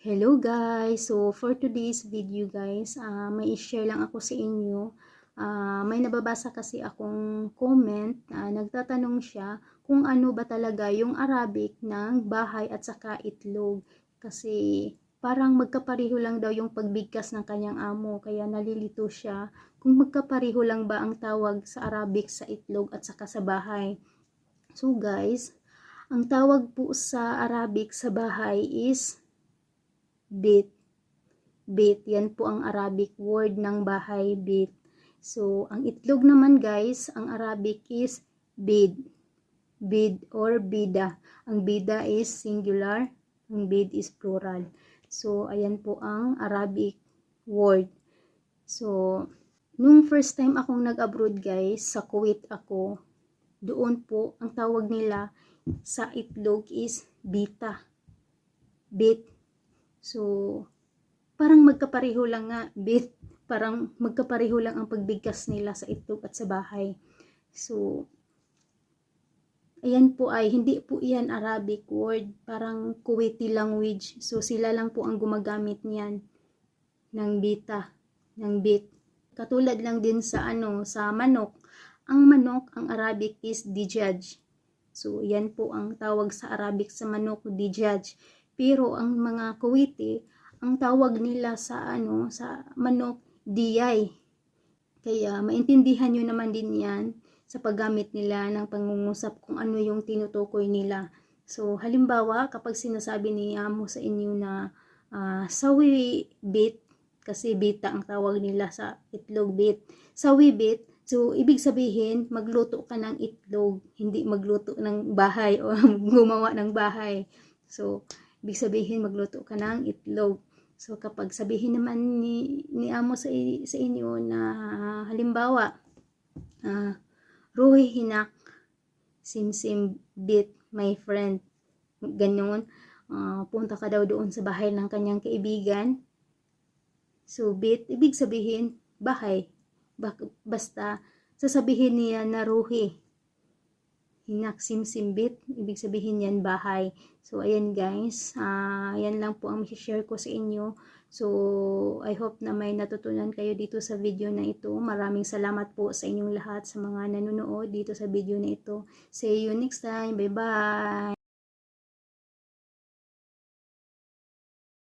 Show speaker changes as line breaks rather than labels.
Hello guys! So for today's video guys, ah, may i-share lang ako sa inyo. Ah, may nababasa kasi akong comment na nagtatanong siya kung ano ba talaga yung Arabic ng bahay at saka itlog. Kasi parang magkapareho lang daw yung pagbigkas ng kanyang amo kaya nalilito siya kung magkapareho lang ba ang tawag sa Arabic sa itlog at saka sa bahay. So guys, ang tawag po sa Arabic sa bahay is bit. Bit, yan po ang Arabic word ng bahay, bit. So, ang itlog naman guys, ang Arabic is bid. Bid or bida. Ang bida is singular, ang bid is plural. So, ayan po ang Arabic word. So, nung first time akong nag-abroad guys, sa Kuwait ako, doon po, ang tawag nila sa itlog is bita. Bit. So, parang magkapareho lang nga, bit. Parang magkapareho lang ang pagbigkas nila sa itlog at sa bahay. So, ayan po ay, hindi po iyan Arabic word. Parang Kuwaiti language. So, sila lang po ang gumagamit niyan ng bita, ng bit. Katulad lang din sa ano, sa manok. Ang manok, ang Arabic is dijaj. So, yan po ang tawag sa Arabic sa manok, dijaj. Pero ang mga Kuwaiti, ang tawag nila sa ano, sa manok, diyay. Kaya maintindihan nyo naman din yan sa paggamit nila ng pangungusap kung ano yung tinutukoy nila. So, halimbawa, kapag sinasabi ni Amo sa inyo na ah, sawi bit, kasi bita ang tawag nila sa itlog bit. Sawi bit, so ibig sabihin, magluto ka ng itlog, hindi magluto ng bahay o gumawa ng bahay. So, ibig sabihin, magluto ka ng itlog. So, kapag sabihin naman ni, ni Amo sa, sa inyo na halimbawa, ah, Ruhi hinak, simsim bit, my friend. Ganyan, ah, punta ka daw doon sa bahay ng kanyang kaibigan. So, bit, ibig sabihin, bahay. Basta, sasabihin niya na ruhi. Hinak, ibig sabihin yan bahay. So, ayan guys, ah, ayan lang po ang share ko sa inyo. So, I hope na may natutunan kayo dito sa video na ito. Maraming salamat po sa inyong lahat sa mga nanonood dito sa video na ito. See you next time. Bye-bye!